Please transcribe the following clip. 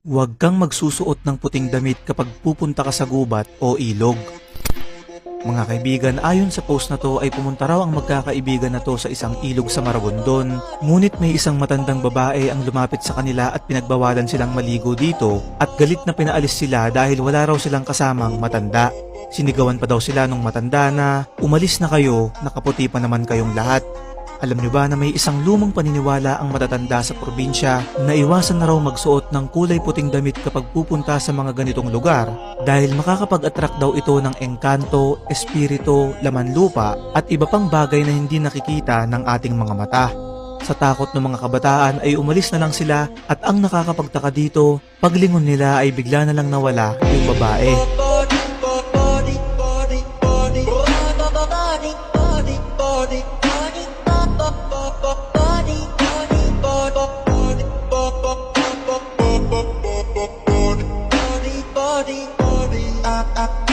Huwag kang magsusuot ng puting damit kapag pupunta ka sa gubat o ilog. Mga kaibigan, ayon sa post na to ay pumunta raw ang magkakaibigan na to sa isang ilog sa Maragondon. Ngunit may isang matandang babae ang lumapit sa kanila at pinagbawalan silang maligo dito at galit na pinaalis sila dahil wala raw silang kasamang matanda. Sinigawan pa daw sila nung matanda na umalis na kayo, nakaputi pa naman kayong lahat. Alam nyo ba na may isang lumang paniniwala ang matatanda sa probinsya na iwasan na raw magsuot ng kulay puting damit kapag pupunta sa mga ganitong lugar dahil makakapag-attract daw ito ng engkanto, espiritu, laman lupa at iba pang bagay na hindi nakikita ng ating mga mata. Sa takot ng mga kabataan ay umalis na lang sila at ang nakakapagtaka dito, paglingon nila ay bigla na lang nawala yung babae. body, body, body, body, body, body, body, body, body, body, up, up.